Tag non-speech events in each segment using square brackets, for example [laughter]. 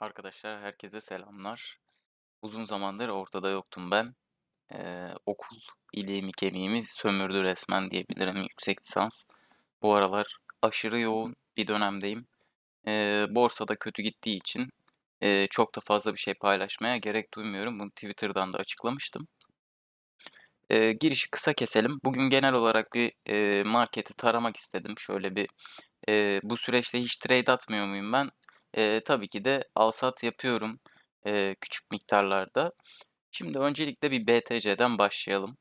Arkadaşlar herkese selamlar. Uzun zamandır ortada yoktum ben. Eee, okul iliğimi kemiğimi sömürdü resmen diyebilirim [laughs] yüksek lisans. Bu aralar aşırı yoğun bir dönemdeyim. Eee, borsada kötü gittiği için eee, çok da fazla bir şey paylaşmaya gerek duymuyorum. Bunu Twitter'dan da açıklamıştım. Eee, girişi kısa keselim. Bugün genel olarak bir eee, marketi taramak istedim. Şöyle bir eee, bu süreçte hiç trade atmıyor muyum ben? Eee, tabii ki de al-sat yapıyorum eee, küçük miktarlarda. Şimdi öncelikle bir BTC'den başlayalım.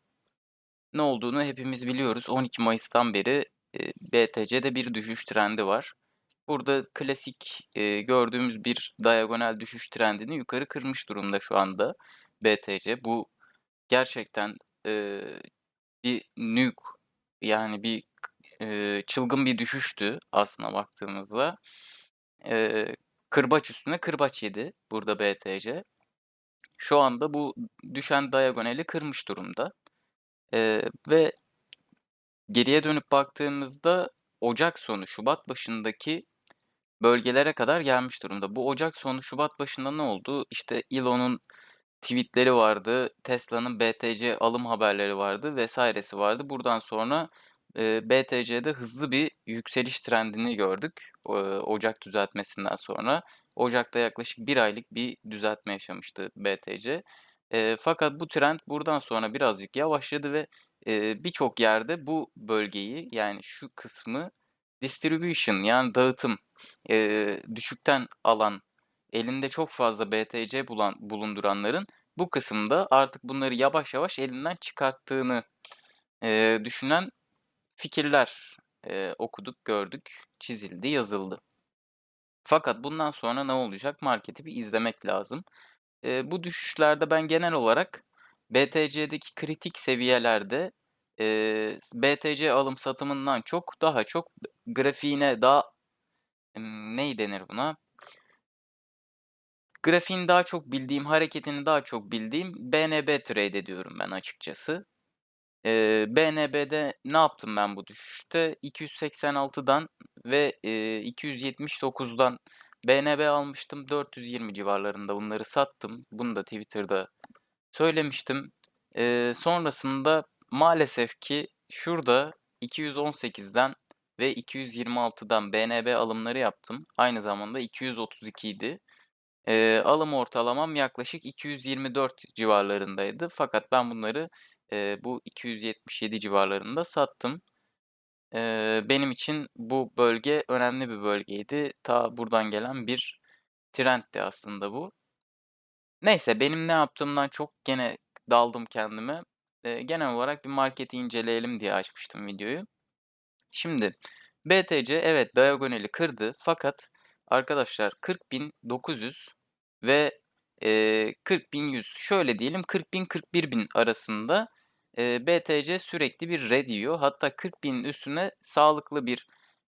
Ne olduğunu hepimiz biliyoruz. 12 Mayıs'tan beri eee, BTC'de bir düşüş trendi var. Burada klasik eee, gördüğümüz bir diagonal düşüş trendini yukarı kırmış durumda şu anda BTC. Bu gerçekten eee, bir nuke yani bir eee, çılgın bir düşüştü aslına baktığımızda. Eee, kırbaç üstüne kırbaç yedi burada BTC. Şu anda bu düşen diagonali kırmış durumda. Eee, ve geriye dönüp baktığımızda ocak sonu, şubat başındaki bölgelere kadar gelmiş durumda. Bu ocak sonu, şubat başında ne oldu? İşte Elon'un tweetleri vardı, Tesla'nın BTC alım haberleri vardı vs.si vardı. Buradan sonra eee, BTC'de hızlı bir yükseliş trendini gördük eee, ocak düzeltmesinden sonra. Ocak'ta yaklaşık 1 aylık bir düzeltme yaşamıştı BTC. Eee, fakat bu trend buradan sonra birazcık yavaşladı ve eee, birçok yerde bu bölgeyi yani şu kısmı distribution yani dağıtım eee, düşükten alan, elinde çok fazla BTC bulan, bulunduranların bu kısımda artık bunları yavaş yavaş elinden çıkarttığını eee, düşünen fikirler eee, okuduk, gördük, çizildi, yazıldı. Fakat bundan sonra ne olacak? Marketi bir izlemek lazım. Eee, bu düşüşlerde ben genel olarak BTC'deki kritik seviyelerde eee, BTC alım satımından çok daha çok grafiğine daha ım, ne denir buna? Grafiğini daha çok bildiğim, hareketini daha çok bildiğim BNB trade ediyorum ben açıkçası. Eee, BNB'de ne yaptım ben bu düşüşte? 286'dan ve eee, 279'dan BNB almıştım. 420 civarlarında bunları sattım. Bunu da Twitter'da söylemiştim. Eee, sonrasında maalesef ki şurada 218'den ve 226'dan BNB alımları yaptım. Aynı zamanda 232 idi. Eee, alım ortalamam yaklaşık 224 civarlarındaydı. Fakat ben bunları eee, bu 277 civarlarında sattım. Eee, benim için bu bölge önemli bir bölgeydi. Ta buradan gelen bir trendti aslında bu. Neyse benim ne yaptığımdan çok gene daldım kendime. Eee, genel olarak bir marketi inceleyelim diye açmıştım videoyu. Şimdi BTC evet diagonali kırdı fakat arkadaşlar 40.900 ve eee 40.100 şöyle diyelim 40.000-41.000 arasında eee, BTC sürekli bir red yiyor. Hatta 40.000'in üstüne sağlıklı bir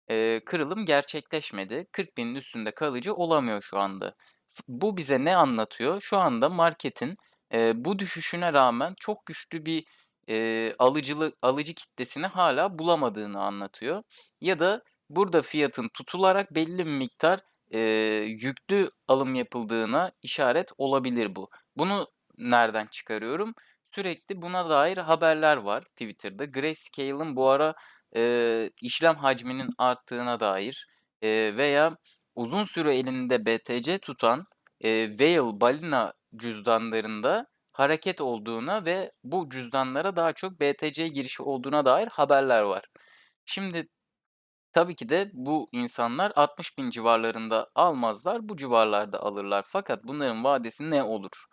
eee, kırılım gerçekleşmedi. 40.000'in üstünde kalıcı olamıyor şu anda. Bu bize ne anlatıyor? Şu anda marketin eee, bu düşüşüne rağmen çok güçlü bir eee alıcılı alıcı kitlesini hala bulamadığını anlatıyor. Ya da burada fiyatın tutularak belli bir miktar eee, yüklü alım yapıldığına işaret olabilir bu. Bunu nereden çıkarıyorum? Sürekli buna dair haberler var Twitter'da. Grayscale'ın bu ara eee, işlem hacminin arttığına dair eee, veya uzun süre elinde BTC tutan eee Whale balina cüzdanlarında hareket olduğuna ve bu cüzdanlara daha çok BTC girişi olduğuna dair haberler var. Şimdi tabii ki de bu insanlar 60.000 civarlarında almazlar, bu civarlarda alırlar. Fakat bunların vadesi ne olur?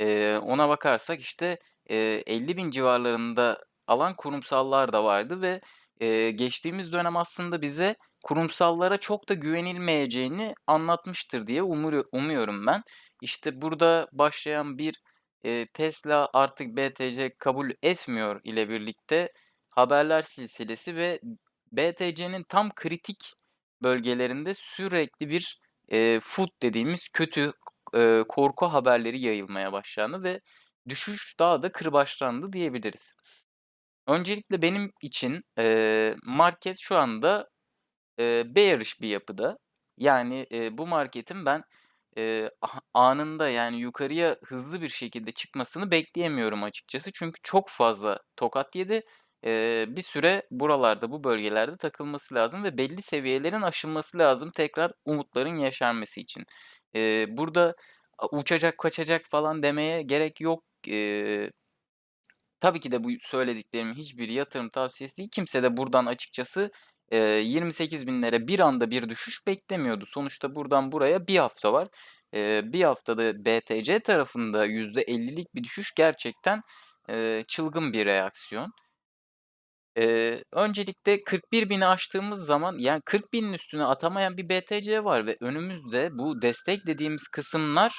Eee, ona bakarsak işte eee 50.000 civarlarında alan kurumsallar da vardı ve eee, geçtiğimiz dönem aslında bize kurumsallara çok da güvenilmeyeceğini anlatmıştır diye umuru- umuyorum ben. İşte burada başlayan bir eee, Tesla artık BTC kabul etmiyor ile birlikte haberler silsilesi ve BTC'nin tam kritik bölgelerinde sürekli bir eee FUD dediğimiz kötü eee, korku haberleri yayılmaya başlandı ve düşüş daha da kırbaçlandı diyebiliriz. Öncelikle benim için eee, market şu anda eee bearish bir yapıda. Yani eee, bu marketin ben aha anında, yani, yukarıya hızlı bir şekilde çıkmasını bekleyemiyorum açıkçası. Çünkü çok fazla tokat yedi. Eee, bir süre buralarda, bu bölgelerde takılması lazım ve belli seviyelerin aşılması lazım tekrar umutların yeşermesi için. Eee, burada uçacak, kaçacak falan demeye gerek yok. Eee, tabii ki de bu söylediklerimin hiçbiri yatırım tavsiyesi değil. Kimse de buradan açıkçası, eee, 28.000'lere bir anda bir düşüş beklemiyordu. Sonuçta buradan buraya 1 hafta var. Eee, 1 haftada BTC tarafında %50'lik bir düşüş gerçekten, eee, çılgın bir reaksiyon. Eee, öncelikle 41.000'i aştığımız zaman, yani, 40.000'in üstüne atamayan bir BTC var ve önümüzde bu destek dediğimiz kısımlar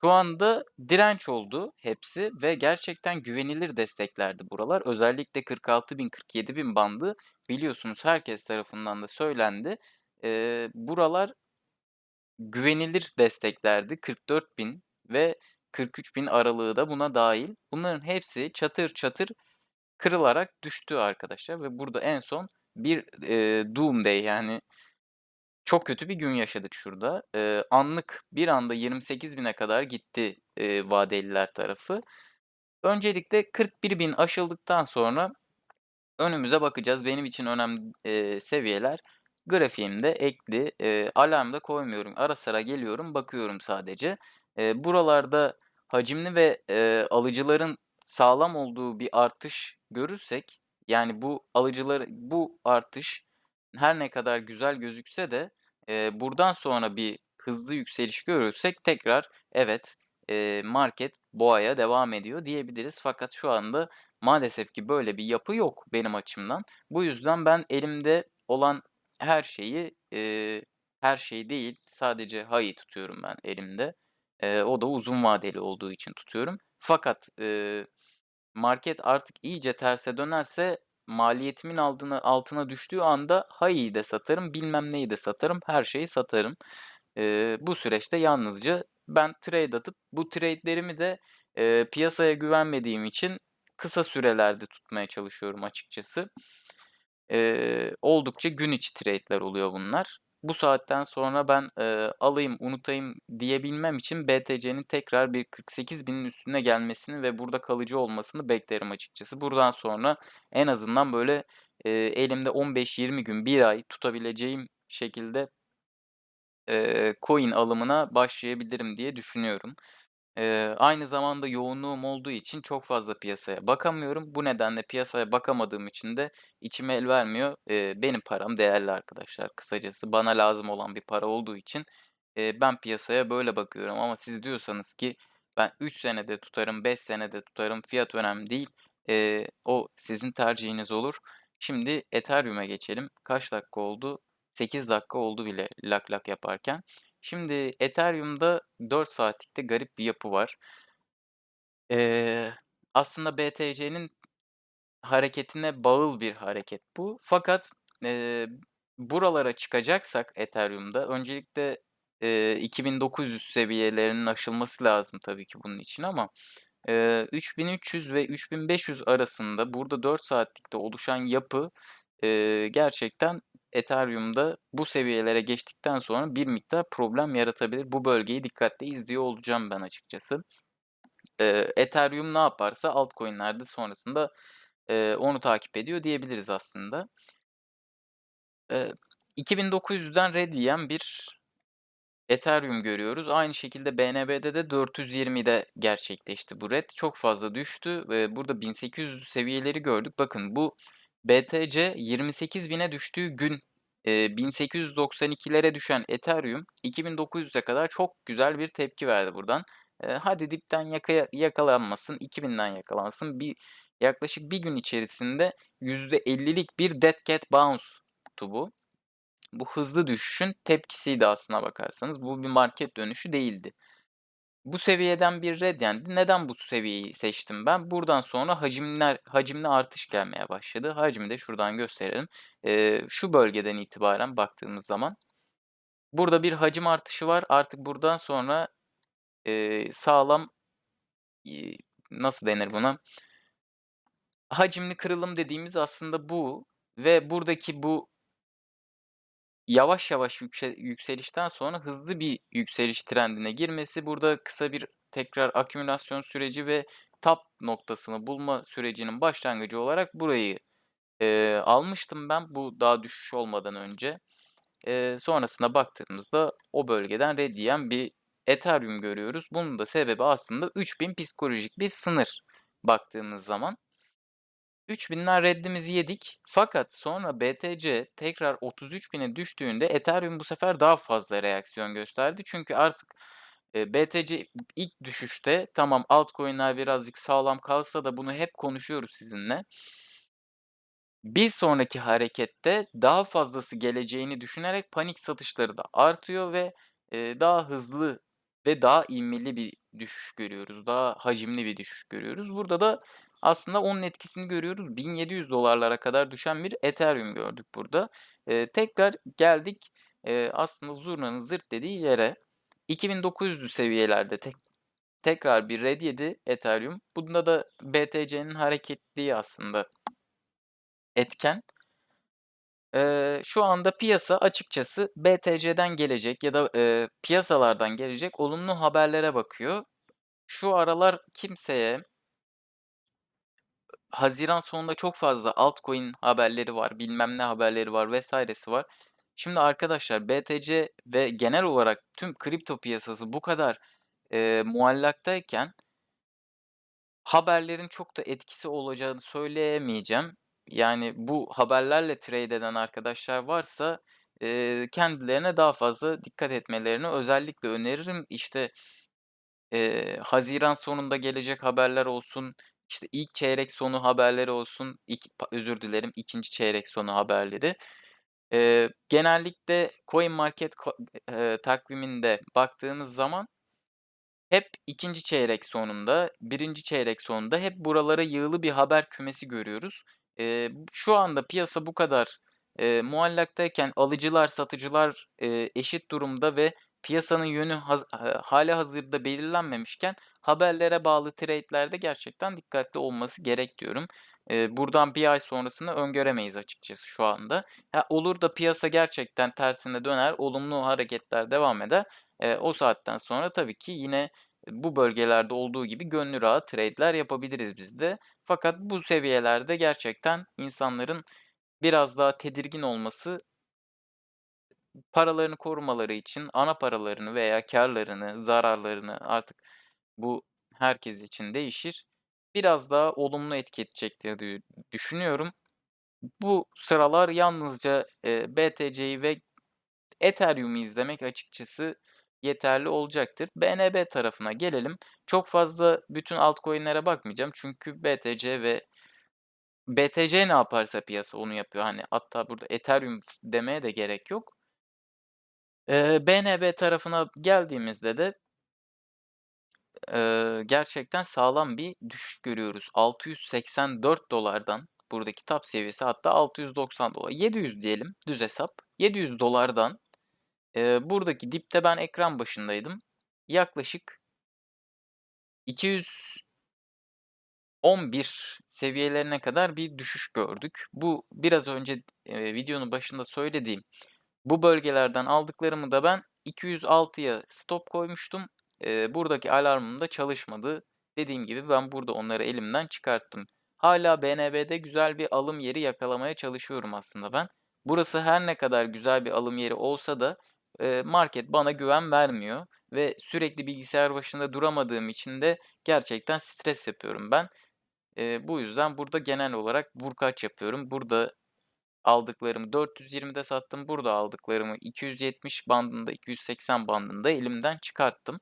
şu anda direnç oldu hepsi ve gerçekten güvenilir desteklerdi buralar. Özellikle 46.000-47.000 bandı biliyorsunuz herkes tarafından da söylendi. Eee, buralar güvenilir desteklerdi. 44.000 ve 43.000 aralığı da buna dâhil. Bunların hepsi çatır çatır kırılarak düştü arkadaşlar ve burada en son bir, eee, doomsday yani çok kötü bir gün yaşadık şurada. Eee, anlık bir anda 28.000'e kadar gitti, eee, vadeliler tarafı. Öncelikle 41.000 aşıldıktan sonra önümüze bakacağız. Benim için önemli, eee, seviyeler grafiğimde ekli, eee, alarm koymuyorum. Ara sıra geliyorum, bakıyorum sadece. Eee, buralarda hacimli ve, eee, alıcıların sağlam olduğu bir artış görürsek, yani, bu alıcıları bu artış her ne kadar güzel gözükse de, eee, buradan sonra bir hızlı yükseliş görürsek tekrar evet, eee, market boğaya devam ediyor diyebiliriz. Fakat şu anda maalesef ki böyle bir yapı yok benim açımdan. Bu yüzden ben elimde olan her şeyi, eee, her şeyi değil, sadece Hai'yi tutuyorum ben elimde. Eee, o da uzun vadeli olduğu için tutuyorum. Fakat, eee, market artık iyice terse dönerse maliyetimin aldına altına düştüğü anda Hai'yi de satarım, bilmem neyi de satarım, her şeyi satarım. Eee, bu süreçte yalnızca ben trade atıp bu trade'lerimi de, eee, piyasaya güvenmediğim için kısa sürelerde tutmaya çalışıyorum açıkçası. Eee, oldukça gün içi trade'ler oluyor bunlar. Bu saatten sonra ben, eee, alayım, unutayım diyebilmem için BTC'nin tekrar bir 48.000'in üstüne gelmesini ve burada kalıcı olmasını beklerim açıkçası. Buradan sonra en azından, böyle, eee, elimde 15-20 gün, 1 ay tutabileceğim şekilde eee, coin alımına başlayabilirim diye düşünüyorum. Eee, aynı zamanda yoğunluğum olduğu için çok fazla piyasaya bakamıyorum. Bu nedenle piyasaya bakamadığım için de içim el vermiyor. Eee, benim param değerli arkadaşlar kısacası. Bana lazım olan bir para olduğu için, eee, ben piyasaya böyle bakıyorum ama siz diyorsanız ki ben 3 senede tutarım, 5 senede tutarım, fiyat önemli değil, eee, o sizin tercihiniz olur. Şimdi Ethereum'a geçelim. Kaç dakika oldu? 8 dakika oldu bile lak lak yaparken. Şimdi Ethereum'da 4 saatlikte garip bir yapı var. Eee, aslında BTC'nin hareketine bağıl bir hareket bu. Fakat, eee, buralara çıkacaksak Ethereum'da öncelikle, eee, 2.900 seviyelerinin aşılması lazım tabii ki bunun için ama, eee, 3.300 ve 3.500 arasında burada 4 saatlikte oluşan yapı, eee, gerçekten Ethereum'da bu seviyelere geçtikten sonra bir miktar problem yaratabilir. Bu bölgeyi dikkatle izliyor olacağım ben açıkçası. Eee, Ethereum ne yaparsa altcoin'ler de sonrasında, eee, onu takip ediyor diyebiliriz aslında. Eee, 2.900'den red yiyen bir Ethereum görüyoruz. Aynı şekilde BNB'de de 420'de gerçekleşti bu red. Çok fazla düştü burada 1800 seviyeleri gördük. Bakın bu BTC 28.000'e düştüğü gün, eee, 1892'lere düşen Ethereum 2.900'e kadar çok güzel bir tepki verdi buradan. Hadi dipten yakaya yakalanmasın, 2000'den yakalansın. Bir yaklaşık 1 gün içerisinde %50'lik bir dead cat bounce'tu bu. Bu hızlı düşüşün tepkisiydi aslına bakarsanız. Bu bir market dönüşü değildi. Bu seviyeden bir red yendi. Neden bu seviyeyi seçtim ben? Buradan sonra hacimler hacimli artış gelmeye başladı. Hacmi de şuradan gösterelim. Eee, şu bölgeden itibaren baktığımız zaman burada bir hacim artışı var. Artık buradan sonra, eee, sağlam, iii, nasıl denir buna? Hacimli kırılım dediğimiz aslında bu ve buradaki bu yavaş yavaş yükse yükselişten sonra hızlı bir yükseliş trendine girmesi, burada kısa bir tekrar akümülasyon süreci ve tap noktasını bulma sürecinin başlangıcı olarak burayı, eee, almıştım ben bu daha düşüş olmadan önce. Eee, sonrasında baktığımızda o bölgeden red yiyen bir Ethereum görüyoruz. Bunun da sebebi aslında 3000 psikolojik bir sınır baktığımız zaman. 3000'ler reddimizi yedik fakat sonra BTC tekrar 33.000'e düştüğünde Ethereum bu sefer daha fazla reaksiyon gösterdi. Çünkü artık, eee, BTC ilk düşüşte tamam altcoin'ler birazcık sağlam kalsa da bunu hep konuşuyoruz sizinle. Bir sonraki harekette daha fazlası geleceğini düşünerek panik satışları da artıyor ve, eee, daha hızlı ve daha ivmeli bir düşüş görüyoruz. Daha hacimli bir düşüş görüyoruz. Burada da aslında onun etkisini görüyoruz. $1.700'lara kadar düşen bir Ethereum gördük burada. Eee, tekrar geldik, eee, aslında zurnanın zırt dediği yere. 2900'lü seviyelerde tek tekrar bir red yedi Ethereum. Bunda da BTC'nin hareketliliği aslında etken. Eee, şu anda piyasa açıkçası BTC'den gelecek ya da, eee, piyasalardan gelecek olumlu haberlere bakıyor. Şu aralar kimseye haziran sonunda çok fazla altcoin haberleri var, bilmem ne haberleri var vs.si var. Şimdi arkadaşlar BTC ve genel olarak tüm kripto piyasası bu kadar, eee, muallaktayken haberlerin çok da etkisi olacağını söyleyemeyeceğim. Yani bu haberlerle trade eden arkadaşlar varsa, eee, kendilerine daha fazla dikkat etmelerini özellikle öneririm. İşte, eee, haziran sonunda gelecek haberler olsun, işte ilk çeyrek sonu haberleri olsun, pa özür dilerim, 2'nci çeyrek sonu haberleri. Eee, genellikle CoinMarket eee, takviminde baktığınız zaman hep 2'nci çeyrek sonunda, 1'inci çeyrek sonunda hep buralara yığılı bir haber kümesi görüyoruz. Eee, şu anda piyasa bu kadar, eee, muallaktayken alıcılar, satıcılar, eee, eşit durumda ve piyasanın yönü haz eee, hâlihazırda belirlenmemişken haberlere bağlı trade'lerde gerçekten dikkatli olması gerek diyorum. Eee, buradan 1 ay sonrasını öngöremeyiz açıkçası şu anda. Ha, olur da piyasa gerçekten tersine döner, olumlu hareketler devam eder. Eee, o saatten sonra tabii ki yine bu bölgelerde olduğu gibi gönlü rahat trade'ler yapabiliriz biz de. Fakat bu seviyelerde gerçekten insanların biraz daha tedirgin olması paralarını korumaları için ana paralarını veya kârlarını, zararlarını artık bu herkes için değişir. Biraz daha olumlu etki edecektir diye düşünüyorum. Bu sıralar yalnızca, eee, BTC'yi ve Ethereum'u izlemek açıkçası yeterli olacaktır. BNB tarafına gelelim. Çok fazla bütün altcoin'lere bakmayacağım çünkü BTC ve BTC ne yaparsa piyasa onu yapıyor. Hani hatta burada Ethereum demeye de gerek yok. Eee, BNB tarafına geldiğimizde de eee, gerçekten sağlam bir düşüş görüyoruz. $684'dan buradaki tap seviyesi hatta $690 $700 diyelim düz hesap. $700'dan eee, buradaki dipte ben ekran başındaydım. Yaklaşık 211 seviyelerine kadar bir düşüş gördük. Bu biraz önce, eee, videonun başında söylediğim bu bölgelerden aldıklarımı da ben 206'ya stop koymuştum. Eee, buradaki alarmım da çalışmadı. Dediğim gibi ben burada onları elimden çıkarttım. Hâlâ BNB'de güzel bir alım yeri yakalamaya çalışıyorum aslında ben. Burası her ne kadar güzel bir alım yeri olsa da, eee, market bana güven vermiyor ve sürekli bilgisayar başında duramadığım için de gerçekten stres yapıyorum ben. Eee, bu yüzden burada genel olarak vur-kaç yapıyorum. Burada aldıklarımı 420'de sattım. Burada aldıklarımı 270 bandında, 280 bandında elimden çıkarttım.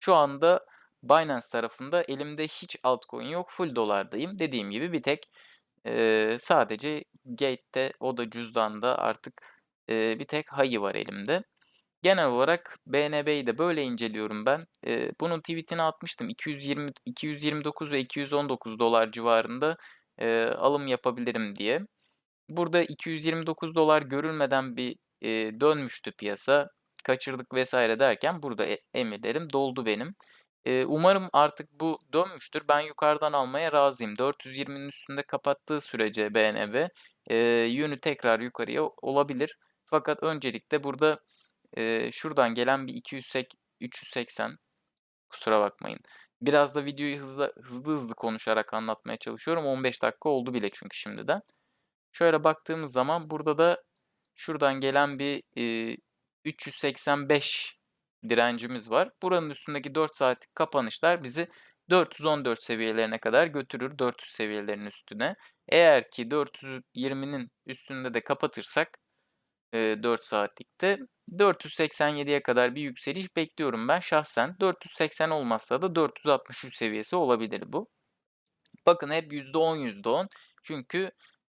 Şu anda Binance tarafında elimde hiç altcoin yok. Full dolardayım. Dediğim gibi bir tek, eee, sadece Gate'de o da cüzdanda artık, eee, bir tek Hai var elimde. Genel olarak BNB'yi de böyle inceliyorum ben. Eee, bunun tweet'ini atmıştım. 220 $229 ve $219 civarında, eee, alım yapabilirim diye. Burada $229 görülmeden bir, eee, dönmüştü piyasa. Kaçırdık vs. derken burada e emirlerim doldu benim. Eee, umarım artık bu dönmüştür. Ben yukarıdan almaya razıyım. 420'nin üstünde kapattığı sürece BNB, eee, yönü tekrar yukarıya olabilir. Fakat öncelikle burada, eee, şuradan gelen bir 200 380 kusura bakmayın. Biraz da videoyu hızlı hızlı hızlı konuşarak anlatmaya çalışıyorum. 15 dakika oldu bile çünkü şimdiden. Şöyle baktığımız zaman burada da şuradan gelen bir, eee, 385 direncimiz var. Buranın üstündeki 4 saatlik kapanışlar bizi 414 seviyelerine kadar götürür, 400 seviyelerinin üstüne. Eğer ki 420'nin üstünde de kapatırsak, eee, 4 saatlikte 487'ye kadar bir yükseliş bekliyorum ben şahsen. 480 olmazsa da 463 seviyesi olabilir bu. Bakın hep %10, %10 çünkü,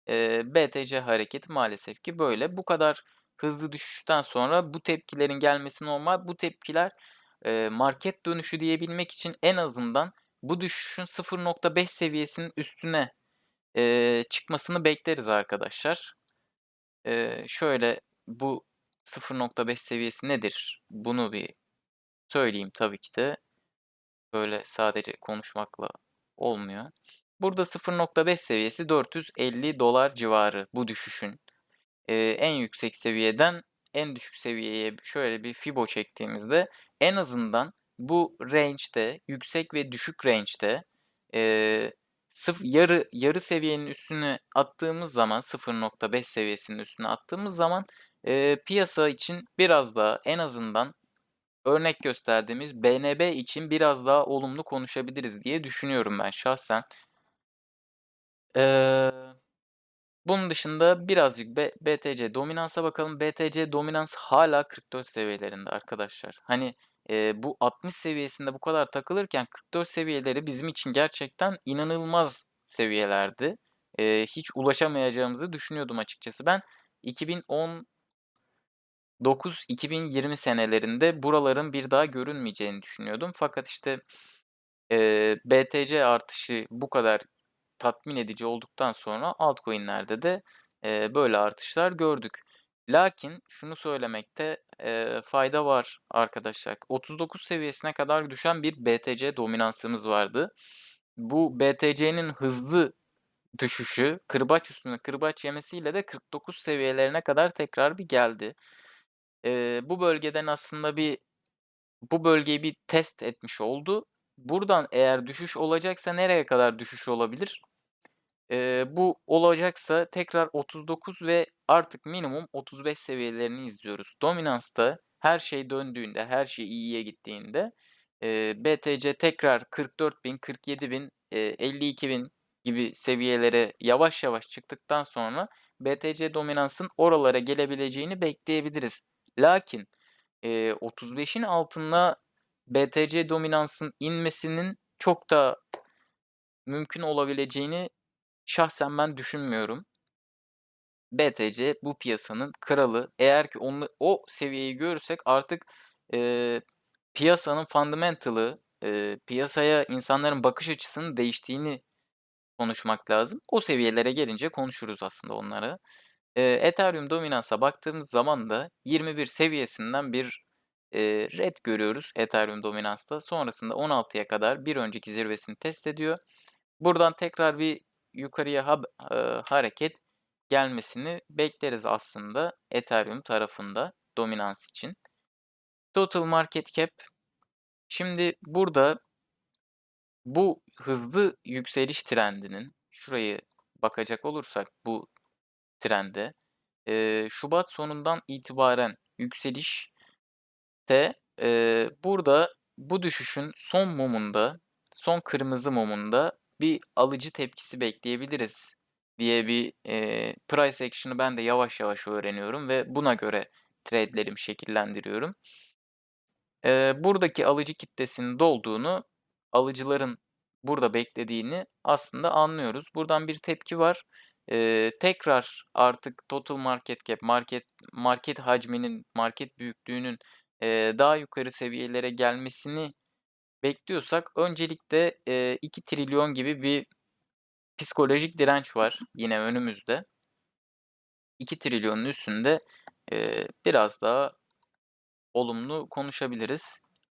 eee, BTC hareketi maalesef ki böyle. Bu kadar hızlı düşüşten sonra bu tepkilerin gelmesi normal. Bu tepkiler, eee, market dönüşü diyebilmek için en azından bu düşüşün 0.5 seviyesinin üstüne, eee, çıkmasını bekleriz arkadaşlar. Eee, şöyle bu 0.5 seviyesi nedir? Bunu bir söyleyeyim tabii ki de. Böyle sadece konuşmakla olmuyor. Burada 0.5 seviyesi $450 civarı bu düşüşün. Eee, en yüksek seviyeden en düşük seviyeye şöyle bir fibo çektiğimizde en azından bu range'de, yüksek ve düşük range'de, eee, sıf yarı yarı seviyenin üstüne attığımız zaman 0.5 seviyesinin üstüne attığımız zaman, eee, piyasa için biraz daha en azından örnek gösterdiğimiz BNB için biraz daha olumlu konuşabiliriz diye düşünüyorum ben şahsen. Eee, bunun dışında birazcık B BTC dominansa bakalım. BTC dominans hâlâ 44 seviyelerinde arkadaşlar. Hani, eee, bu 60 seviyesinde bu kadar takılırken 44 seviyeleri bizim için gerçekten inanılmaz seviyelerdi. Eee, hiç ulaşamayacağımızı düşünüyordum açıkçası. Ben 2019-2020 senelerinde buraların bir daha görünmeyeceğini düşünüyordum. Fakat işte, eee, BTC artışı bu kadar tatmin edici olduktan sonra altcoin'lerde de, eee, böyle artışlar gördük. Lakin şunu söylemekte, eee, fayda var arkadaşlar. 39 seviyesine kadar düşen bir BTC dominansımız vardı. Bu BTC'nin hızlı düşüşü, kırbaç üstüne kırbaç yemesiyle de 49 seviyelerine kadar tekrar bir geldi. Eee, bu bölgeden aslında bir bu bölgeyi bir test etmiş oldu. Buradan eğer düşüş olacaksa nereye kadar düşüş olabilir? Eee, bu olacaksa tekrar 39 ve artık minimum 35 seviyelerini izliyoruz. Dominansta her şey döndüğünde, her şey iyiye gittiğinde, eee, BTC tekrar 44.000, 47.000, eee, 52.000 gibi seviyelere yavaş yavaş çıktıktan sonra BTC dominansın oralara gelebileceğini bekleyebiliriz. Lakin, eee, 35'in altına BTC dominansın inmesinin çok da mümkün olabileceğini şahsen ben düşünmüyorum. BTC bu piyasanın kralı. Eğer ki onu o seviyeyi görürsek artık, eee, piyasanın fundamental'ı, eee, piyasaya insanların bakış açısının değiştiğini konuşmak lazım. O seviyelere gelince konuşuruz aslında onları. Eee, Ethereum dominansa baktığımız zaman da 21 seviyesinden bir, eee, ret görüyoruz Ethereum dominansta. Sonrasında 16'ya kadar bir önceki zirvesini test ediyor. Buradan tekrar bir yukarıya hab eee, hareket gelmesini bekleriz aslında Ethereum tarafında dominans için. Total market cap şimdi burada bu hızlı yükseliş trendinin şurayı bakacak olursak bu trende, eee, şubat sonundan itibaren yükselişte, eee, burada bu düşüşün son mumunda, son kırmızı mumunda bir alıcı tepkisi bekleyebiliriz diye bir, eee, price action'ı ben de yavaş yavaş öğreniyorum ve buna göre trade'lerimi şekillendiriyorum. Eee, buradaki alıcı kitlesinin dolduğunu, alıcıların burada beklediğini aslında anlıyoruz. Buradan bir tepki var. Eee, tekrar artık total market cap, market market hacminin, market büyüklüğünün, eee, daha yukarı seviyelere gelmesini bekliyorsak öncelikle, eee, $2 trilyon gibi bir psikolojik direnç var yine önümüzde. $2 trilyonun üstünde, eee, biraz daha olumlu konuşabiliriz.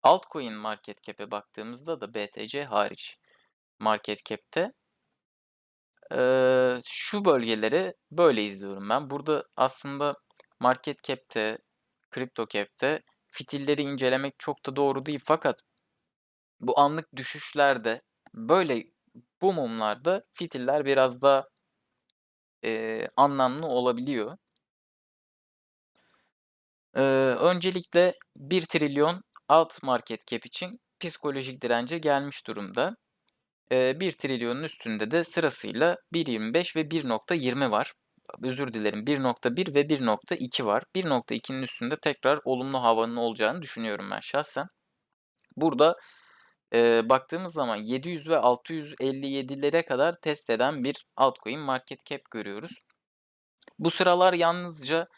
Altcoin market cap'e baktığımızda da BTC hariç market cap'te eee, şu bölgeleri böyle izliyorum ben. Burada aslında market cap'te, CryptoCap'te fitilleri incelemek çok da doğru değil fakat bu anlık düşüşlerde, böyle bu mumlarda fitiller biraz daha eee, anlamlı olabiliyor. Eee, öncelikle 1.000.000.000.000 alt market cap için psikolojik dirence gelmiş durumda. Eee, 1.000.000.000'ın üstünde de sırasıyla 1.25 ve 1.20 var. Özür dilerim 1.1 ve 1.2 var. 1.2'nin üstünde tekrar olumlu havanın olacağını düşünüyorum ben şahsen. Burada, eee, baktığımız zaman 700 ve 657'lere kadar test eden bir altcoin market cap görüyoruz. Bu sıralar yalnızca,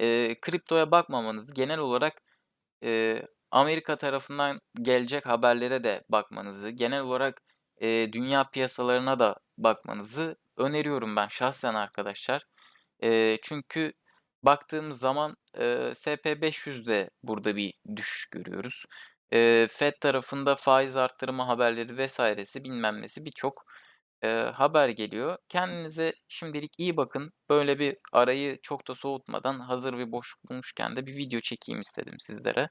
eee, kriptoya bakmamanızı, genel olarak, eee, Amerika tarafından gelecek haberlere de bakmanızı, genel olarak, eee, dünya piyasalarına da bakmanızı öneriyorum ben şahsen arkadaşlar. Eee, çünkü baktığımız zaman, eee, SP500'de burada bir düşüş görüyoruz. Eee, FED tarafında faiz arttırımı haberleri vs.si bilmem nesi birçok, eee, haber geliyor. Kendinize şimdilik iyi bakın. Böyle bir arayı çok da soğutmadan hazır bir boşluk bulmuşken de bir video çekeyim istedim sizlere.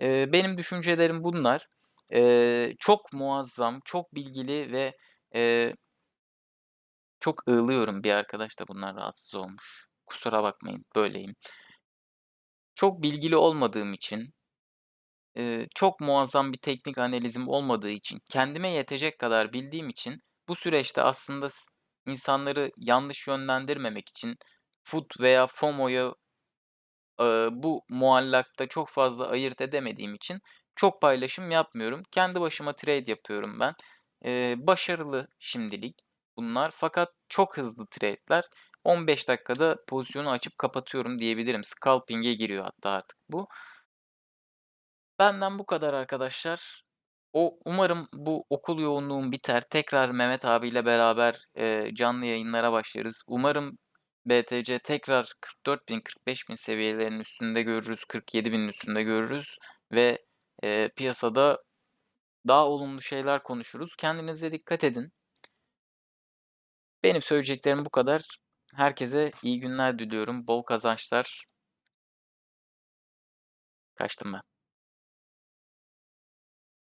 Eee, benim düşüncelerim bunlar. Eee, çok muazzam, çok bilgili ve, eee çok ığlıyorum. Bir arkadaş da bundan rahatsız olmuş. Kusura bakmayın, böyleyim. Çok bilgili olmadığım için, eee, çok muazzam bir teknik analizim olmadığı için, kendime yetecek kadar bildiğim için bu süreçte aslında insanları yanlış yönlendirmemek için FUD veya FOMO'yu, eee, bu muallakta çok fazla ayırt edemediğim için çok paylaşım yapmıyorum. Kendi başıma trade yapıyorum ben. Eee, başarılı şimdilik bunlar fakat çok hızlı trade'ler. 15 dakikada pozisyonu açıp kapatıyorum diyebilirim. Scalping'e giriyor hatta artık bu. Benden bu kadar arkadaşlar. O umarım bu okul yoğunluğum biter. Tekrar Mehmet abiyle beraber, eee, canlı yayınlara başlarız. Umarım BTC tekrar 44.000-45.000 seviyelerinin üstünde görürüz, 47.000'in üstünde görürüz ve, eee, piyasada daha olumlu şeyler konuşuruz. Kendinize dikkat edin. Benim söyleyeceklerim bu kadar. Herkese iyi günler diliyorum. Bol kazançlar. Kaçtım ben.